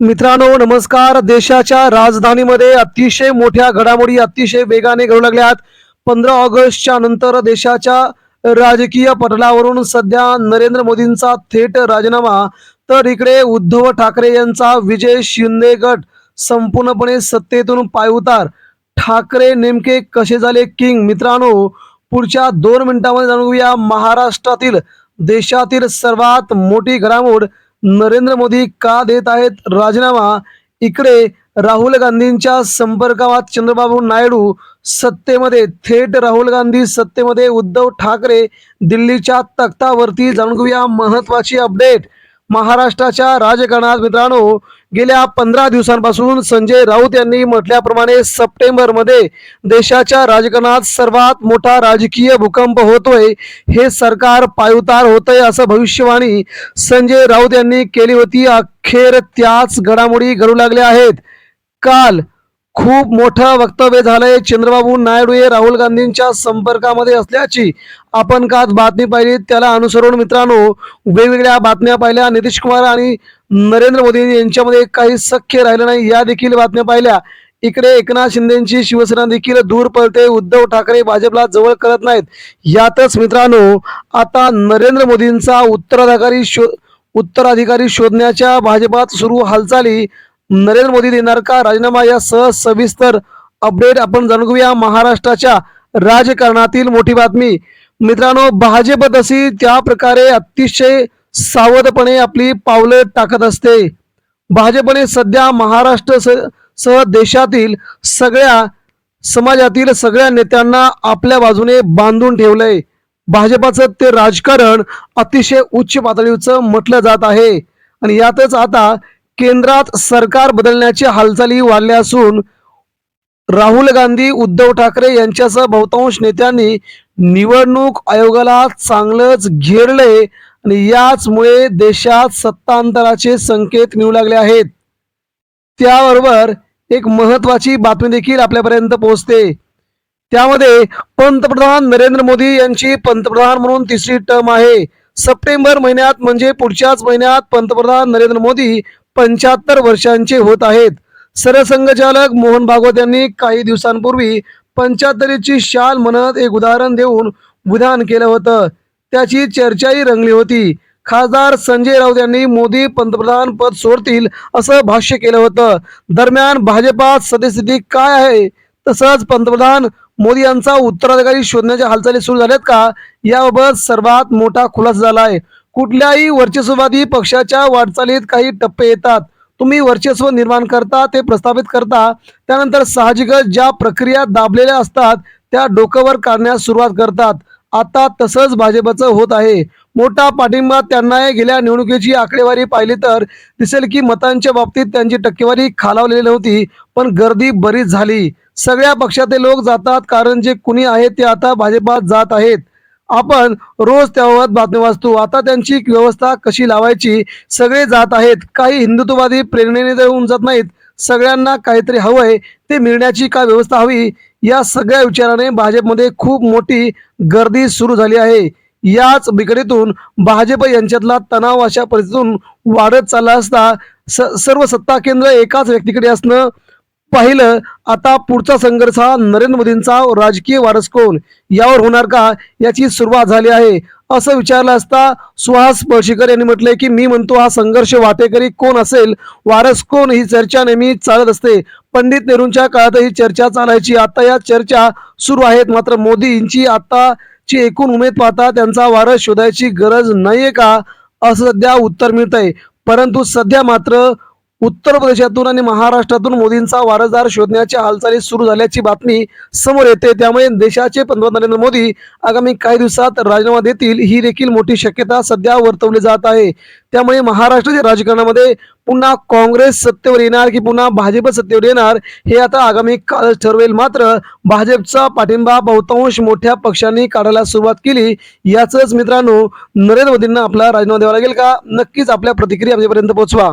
मित्रांनो नमस्कार. देशाच्या राजधानीमध्ये अतिशय मोठ्या घडामोडी अतिशय वेगाने घडू लागल्यात पंधरा ऑगस्टच्या नंतर देशाच्या राजकीय पटलावरून सध्या नरेंद्र मोदींचा थेट राजीनामा. तर इकडे उद्धव ठाकरे यांचा विजय शिंदे गट संपूर्णपणे सत्तेतून पायउतार ठाकरे नेमके कसे झाले किंग? मित्रांनो पुढच्या दोन मिनिटांमध्ये जाणून घेऊया. महाराष्ट्रातील देशातील सर्वात मोठी घडामोड नरेंद्र मोदी का देत आहेत राजीनामा? इकडे राहुल गांधींच्या संपर्कात चंद्रबाबू नायडू सत्तेमध्ये थेट राहुल गांधी सत्तेमध्ये उद्धव ठाकरे दिल्लीच्या तख्तावरती. जाणून घेऊया महत्वाची अपडेट. महाराष्ट्राच्या राजकारणात मित्रांनो गेल्या पंधरा दिवसांपासून संजय राऊत यांनी म्हटल्याप्रमाणे सप्टेंबरमध्ये देशाच्या राजकारणात सर्वात मोठा राजकीय भूकंप होतोय हे सरकार पायउतार होतंय असं भविष्यवाणी संजय राऊत यांनी केली होती. अखेर त्याच घडामोडी घडू लागल्या आहेत. काल खूप मोठं वक्तव्य झालंय चंद्रबाबू नायडू हे राहुल गांधींच्या संपर्कामध्ये असल्याची आपण का बातमी पाहिली. त्याला अनुसरून मित्रांनो वेगवेगळ्या बातम्या पाहिल्या. नितीश कुमार आणि नरेंद्र मोदी यांच्यामध्ये काही सख्य राहिलं नाही. या देखील बातम्या पाहिल्या. इकडे एकनाथ शिंदेची शिवसेना देखील दूर पळते. उद्धव ठाकरे भाजपला जवळ करत नाहीत. यातच मित्रांनो आता नरेंद्र मोदींचा उत्तराधिकारी शो उत्तराधिकारी शोधण्याच्या भाजपात सुरू हालचाली. नरेंद्र मोदी देणार का? राजीनामा या सह सविस्तर अपडेट आपण जाणून घेऊया. महाराष्ट्राच्या राजकारणातील मोठी बातमी. मित्रांनो भाजप तशी त्या प्रकारे अतिशय सावधपणे आपली पावलं टाकत असते. भाजपने सध्या महाराष्ट्र स- सह देशातील सगळ्या समाजातील सगळ्या नेत्यांना आपल्या बाजूने बांधून ठेवलंय. भाजपाचं ते राजकारण अतिशय उच्च पातळीचं म्हटलं जात आहे. आणि यातच आता केंद्रात सरकार बदलण्याची हालचाली वाढल्या असून राहुल गांधी उद्धव ठाकरे यांच्यासह बहुतांश नेत्यांनी निवडणूक आयोगाला चांगलंच घेरले आणि याचमुळे देशात सत्तांतराचे संकेत मिळू लागले आहेत. त्याबरोबर एक महत्वाची बातमी देखील आपल्यापर्यंत पोहोचते. त्यामध्ये पंतप्रधान नरेंद्र मोदी यांची पंतप्रधान म्हणून तिसरी टर्म आहे. सप्टेंबर महिन्यात म्हणजे पुढच्याच महिन्यात पंतप्रधान नरेंद्र मोदी पंच्याहत्तर वर्षांचे होत आहेत. सरसंघचालक मोहन भागवत यांनी काही दिवसांपूर्वी पंच्याहत्तरीची शाल म्हणत एक उदाहरण देऊन विधान केलं होतं. त्याची चर्चाही रंगली होती. खासदार संजय राऊत यांनी मोदी पंतप्रधान पद सोडतील असं भाष्य केलं होतं. दरम्यान भाजपात सद्यस्थिती काय आहे? तसंच पंतप्रधान मोदी यांचा उत्तराधिकारी शोधण्याच्या हालचाली सुरू झाल्यात का? याबाबत सर्वात मोठा खुलासा झाला आहे कुठल्याही वर्चस्ववादी पक्षाच्या वाटचालीत काही टप्पे येतात. तुम्ही वर्चस्व निर्माण करता ते प्रस्थापित करता. त्यानंतर साहजिकच ज्या प्रक्रिया दाबलेल्या असतात त्या डोक्यावर काढण्यास सुरुवात करतात. आता तसंच भाजपचं होत आहे. मोठा पाठिंबा त्यांना गेल्या निवडणुकीची आकडेवारी पाहिली तर दिसेल की मतांच्या बाबतीत त्यांची टक्केवारी खालावलेली नव्हती पण गर्दी बरीच झाली. सगळ्या पक्षातले लोक जातात कारण जे कुणी आहेत ते आता भाजपात जात आहेत. आपण रोज त्याबाबत बातमी वाचतो. आता त्यांची व्यवस्था कशी लावायची? सगळे जात आहेत. काही हिंदुत्ववादी प्रेरणेने येऊन जात नाहीत. सगळ्यांना काहीतरी हवंय. ते मिळण्याची काय व्यवस्था हवी? या सगळ्या विचाराने भाजपमध्ये खूप मोठी गर्दी सुरू झाली आहे. याच बिकडीतून भाजप यांच्यातला तणाव अशा परिस्थितीतून वाढत चालला असता स सर्व सत्ता केंद्र एकाच व्यक्तीकडे असणं पाहिलं आता पुढचा संघर्ष हा नरेंद्र मोदींचा राजकीय वारस कोण? यावर होणार का? याची सुरुवात झाली आहे. असं विचारलं असता सुहास पळशीकर यांनी म्हटलंय की मी म्हणतो हा संघर्ष वाटेकरी कोण असेल? वारस कोण? ही चर्चा नेहमी चालत असते. पंडित नेहरूंच्या काळात ही चर्चा चालायची. आता या चर्चा सुरू आहेत. मात्र मोदींची आताची एकूण उमेद पाहता त्यांचा वारस शोधायची गरज नाहीये का? असं सध्या उत्तर मिळत आहे परंतु सध्या मात्र उत्तर प्रदेशातून आणि महाराष्ट्रातून मोदींचा वारसदार शोधण्याच्या हालचाली सुरू झाल्याची बातमी समोर येते. त्यामुळे देशाचे पंतप्रधान नरेंद्र मोदी आगामी काही दिवसात राजीनामा देतील ही देखील मोठी शक्यता सध्या वर्तवली जात आहे. त्यामुळे महाराष्ट्राच्या राजकारणामध्ये पुन्हा काँग्रेस सत्तेवर येणार की पुन्हा भाजप सत्तेवर येणार हे आता आगामी काळ ठरवेल. मात्र भाजपचा पाठिंबा बहुतांश मोठ्या पक्षांनी काढायला सुरुवात केली. याच मित्रांनो नरेंद्र मोदींना आपला राजीनामा द्यावा लागेल का? नक्कीच आपल्या प्रतिक्रिया आमच्यापर्यंत पोहोचवा